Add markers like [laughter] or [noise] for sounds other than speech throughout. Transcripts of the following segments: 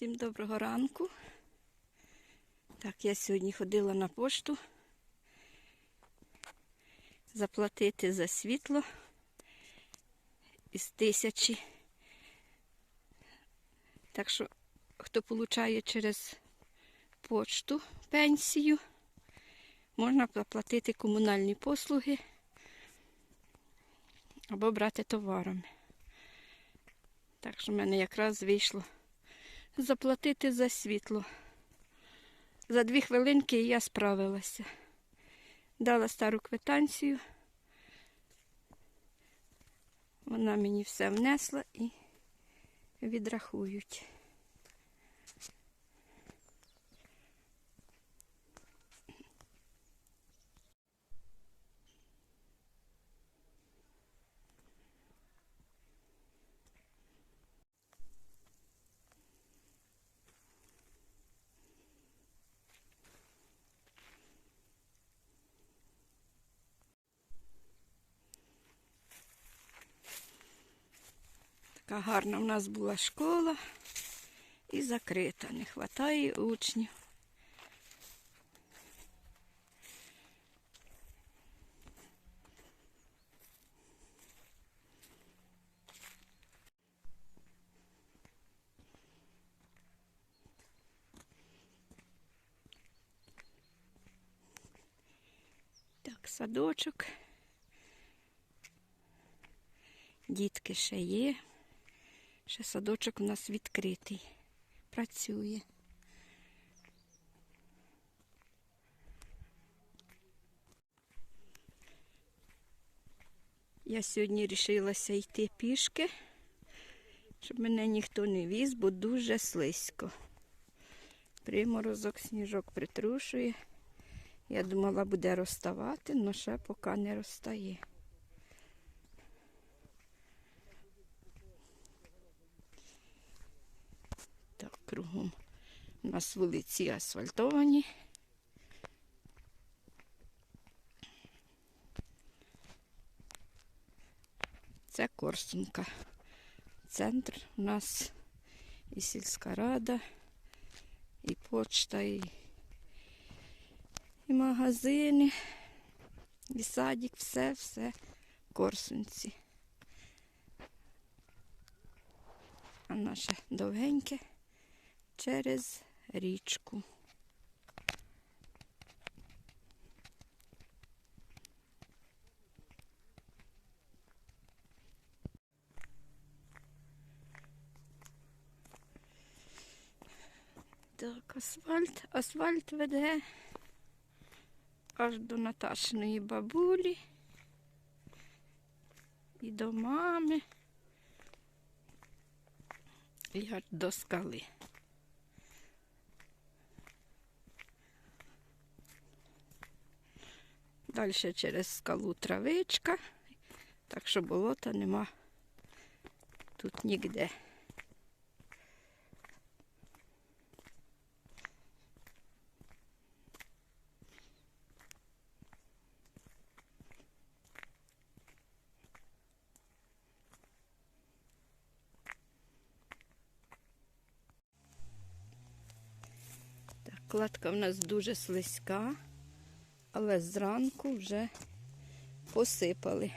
Всім доброго ранку. Так, я сьогодні ходила на пошту заплатити за світло із тисячі. Так що, хто получає через почту пенсію, можна заплатити комунальні послуги або брати товарами. Так що в мене якраз вийшло заплатити за світло. За дві хвилинки я справилася. Дала стару квитанцію. Вона мені все внесла і відрахують. Така гарна в нас була школа і закрита. Не вистачає учнів. Так, садочок. Дітки ще є. Ще садочок у нас відкритий. Працює. Я сьогодні вирішилася йти пішки, щоб мене ніхто не віз, бо дуже слизько. Приморозок, сніжок притрушує. Я думала, буде розставати, але ще поки не розстає. Так, кругом у нас вулиці асфальтовані. Це Корсунка. Центр у нас і сільська рада, і почта, і, і магазини, і садик, все, все в Корсунці. А наше довгеньке через річку. Так, асфальт, асфальт веде аж до Наташиної бабулі і до мами. І аж до скали. Далі через скалу травичка, так що болота нема тут ніде. Кладка в нас дуже слизька, але зранку вже посипали.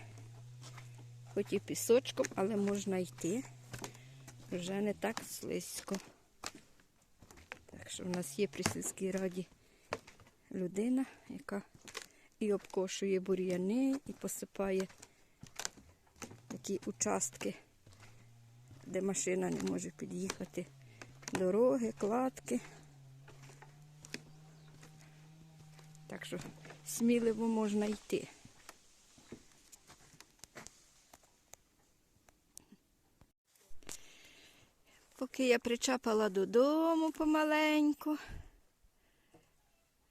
Хоч і пісочком, але можна йти. Вже не так слизько. Так що в нас є при сільській раді людина, яка і обкошує бур'яни, і посипає такі участки, де машина не може під'їхати. Дороги, кладки. Так що сміливо можна йти. Поки я причапала додому помаленьку,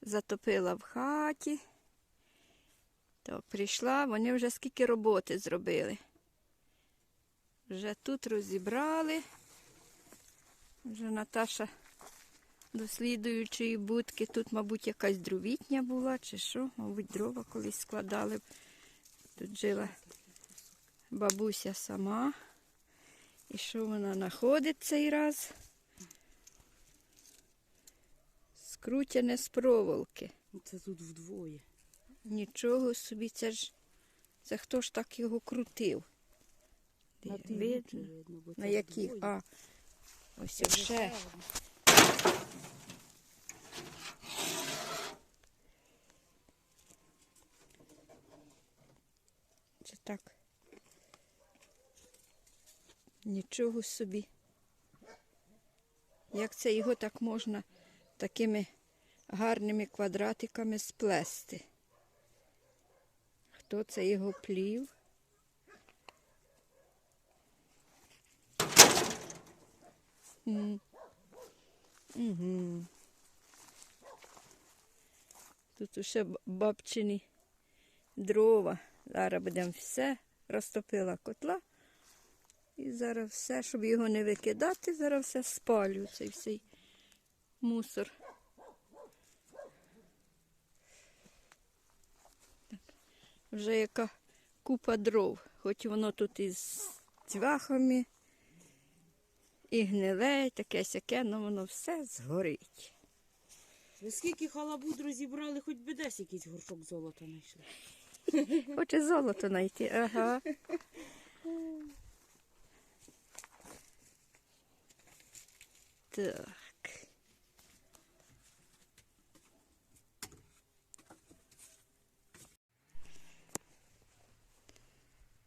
затопила в хаті, то прийшла, вони вже скільки роботи зробили. Вже тут розібрали. Вже Наташа до слідуючої будки. Тут, мабуть, якась дровітня була, чи що, мабуть, дрова колись складали. Тут жила бабуся сама. І що вона знаходить цей раз? Крутяне з проволоки. Ну, Це тут вдвоє. Нічого собі, це ж. Це хто ж так його крутив? На видно? видно, На яких? А, ось ще. Це так. Нічого собі. Як це його так можна такими гарними квадратиками сплести? Хто це його плів? М. Угу. Тут б- бабчині дрова. Зараз будемо все розтопила котла. І зараз все, щоб його не викидати, зараз все спалю, цей всей мусор. Так. Вже яка купа дров, хоч воно тут із цвяхами, і гниле, і таке сяке, але воно все згорить. Ви скільки халабуд розібрали, хоч би десь якийсь горшок золота знайшли. [laughs] Хоче золото знайти, ага. Так.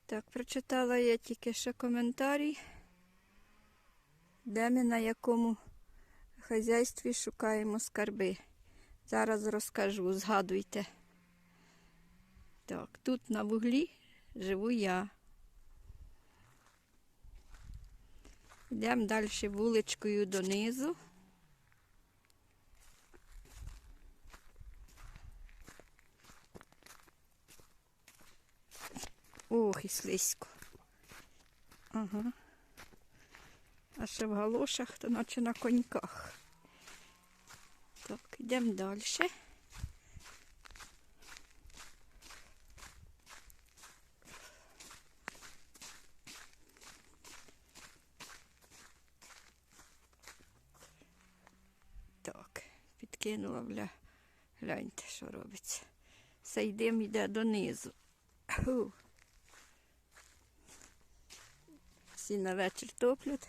Так, прочитала я тільки ще коментарі, де ми на якому хазяйстві шукаємо скарби. Зараз розкажу, згадуйте. Так, тут на вуглі живу я. Йдемо далі вуличкою донизу. Ох, і слизько. Ага. А ще в галошах, то наче на коньках. Так, йдемо далі. Так, підкинула бля. Гляньте, що робиться. Цей дим йде донизу. Всі на вечір топлять.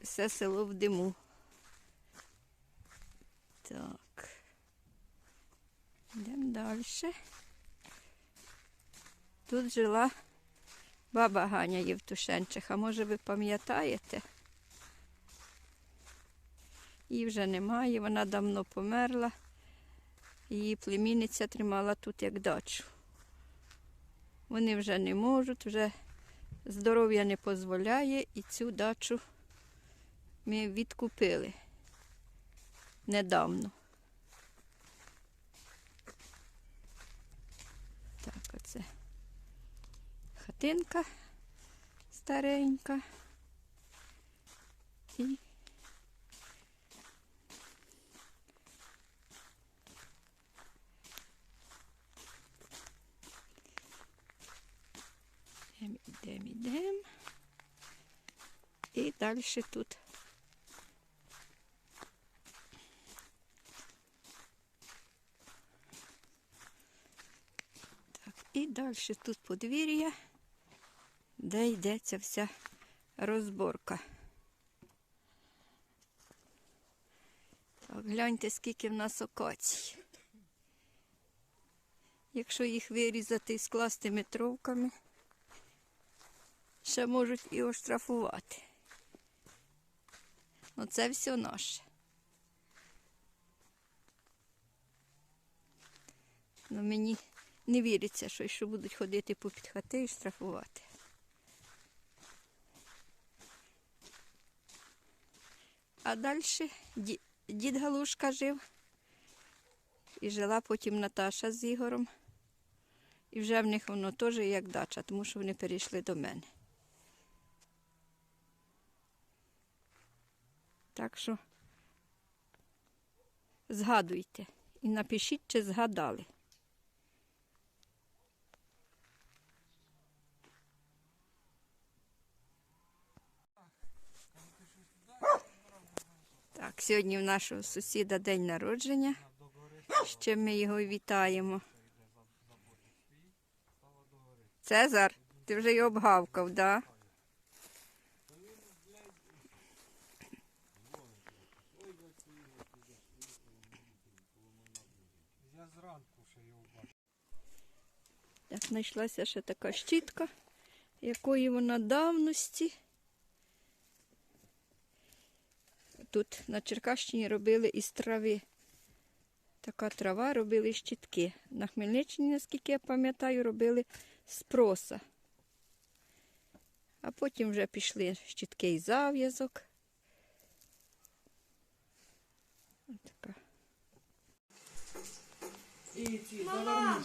Все село в диму. Так. Йдемо далі. Тут жила баба Ганя Євтушенчиха. Може, ви пам'ятаєте? Її вже немає, вона давно померла. Її племінниця тримала тут як дачу. Вони вже не можуть, вже здоров'я не дозволяє, і цю дачу ми відкупили недавно. Так, оце хатинка старенька. І Ідемо, ідемо, ідемо. І далі тут. І далі тут подвір'я, де йдеться вся розборка. Гляньте, скільки в нас окацій. Якщо їх вирізати і скласти метровками, ще можуть і оштрафувати. Ну це все наше. Ну мені не віриться, що, що будуть ходити по хати і штрафувати. А далі дід Галушка жив. І жила потім Наташа з Ігорем. І вже в них воно теж як дача, тому що вони перейшли до мене. Так що згадуйте і напишіть, чи згадали. Так, сьогодні в нашого сусіда день народження. Ще ми його вітаємо. Цезар, ти вже й обгавкав, да? Я зранку ще його бачив. Так, знайшлася ще така щітка, якої вона давності. Тут на Черкащині робили із трави. Така трава робили щітки. На Хмельниччині, наскільки я пам'ятаю, робили з проса. А потім вже пішли щітки і зав'язок. Отака. І ці Мама,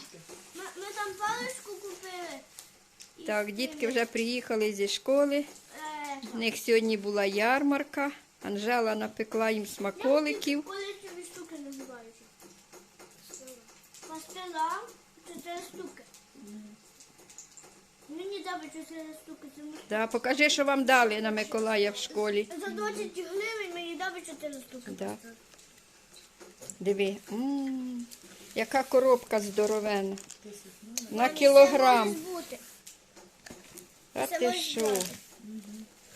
ми, ми там паличку купили. Так, дітки вже приїхали зі школи. е, У них сьогодні була ярмарка. Анжела напекла їм смаколиків. Коли ці штуки називаються? Пастила чотири штуки. Мені дали чотири штуки. Це ми- Да, покажи, що вам дали на Миколая в школі. За 20 гривень мені дали чотири штуки. Да. Диви. м яка коробка здоровена. На кілограм. може. А ти що?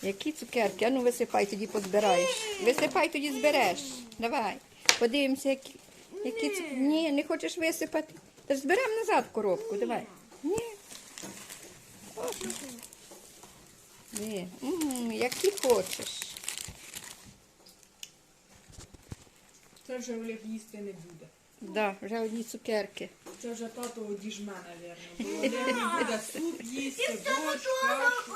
Які цукерки? А ну висипай, тоді позбираєш. Висипай, тоді збереш. Давай. Подивимося, які, які цукерки. Ні, не хочеш висипати. Та ж зберемо назад коробку, давай. Ні. Ні. М, які хочеш. Це вже Олег їсти не буде. Да, вже одні цукерки. Це вже тато одіжме, мабуть. Буде суп їсти, борщ, кашу.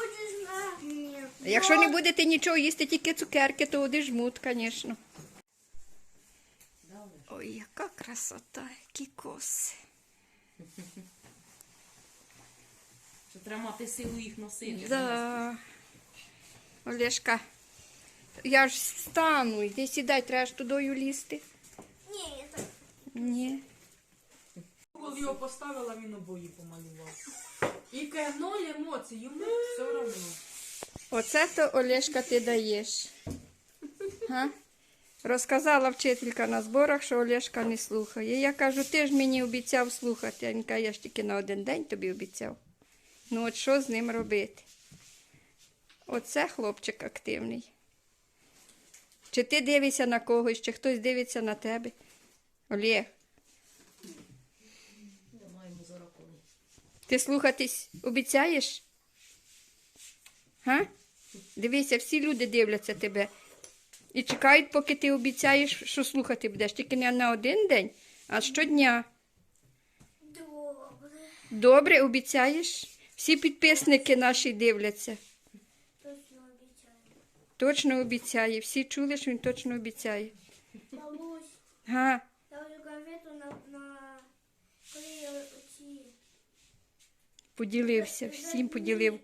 Якщо не будете нічого їсти, тільки цукерки, то одежмуть, звісно. Ой, яка красота, які коси. Що треба мати силу їх носити. Да. Олешка, я ж встану, йди сідай, треба ж тудою лізти. Ні, я Коли його поставила, він обої помалював. І каже, ноль емоцій, йому все одно. Оце то Олешка ти даєш. Га? Розказала вчителька на зборах, що Олешка не слухає. Я кажу, ти ж мені обіцяв слухати. Він каже, я ж тільки на один день тобі обіцяв. Ну от що з ним робити? Оце хлопчик активний. Чи ти дивишся на когось, чи хтось дивиться на тебе? Олег, ти слухатись обіцяєш? Га? Дивися, всі люди дивляться тебе і чекають, поки ти обіцяєш, що слухати будеш. Тільки не на один день, а щодня. Добре. Добре, обіцяєш? Всі підписники наші дивляться. Точно обіцяю. Точно обіцяє. Всі чули, що він точно обіцяє. Га, я вже конфету на, на... Коли я оці... поділився, всім поділив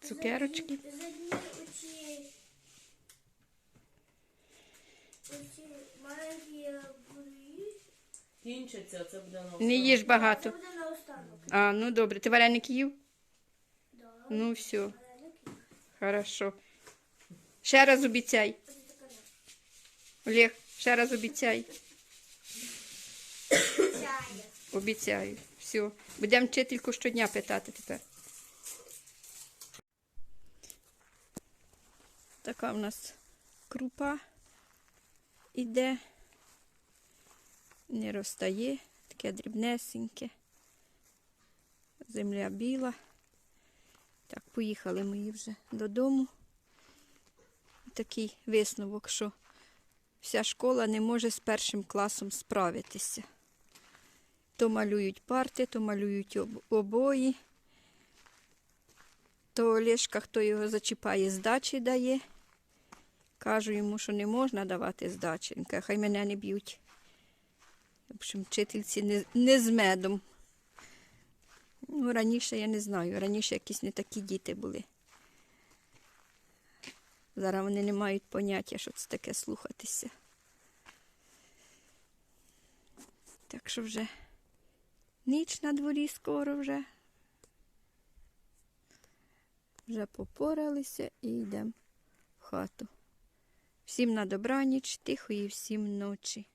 цукерочки. Кінчиться, це буде на Не їж Це багато. буде на останок. А, ну добре. Ти вареник їв? Да. Ну все, хорошо. Ще раз обіцяй. Олег, ще раз обіцяй. Чая. Обіцяю. Все. Будемо вчительку щодня питати тепер. Така в нас крупа іде. Не розтає, таке дрібнесеньке. Земля біла. Так, поїхали ми її вже додому. Такий висновок, що вся школа не може з першим класом справитися. То малюють парти, то малюють об- обої. То Олешка, хто його зачіпає, здачі дає. Кажу йому, що не можна давати здачі. Хай мене не б'ють. В общем, вчительці не, не з медом. Ну, раніше я не знаю. Раніше якісь не такі діти були. Зараз вони не мають поняття, що це таке слухатися. Так що вже ніч на дворі скоро вже. Вже попоралися і йдемо в хату. Всім на добраніч, тихої всім ночі.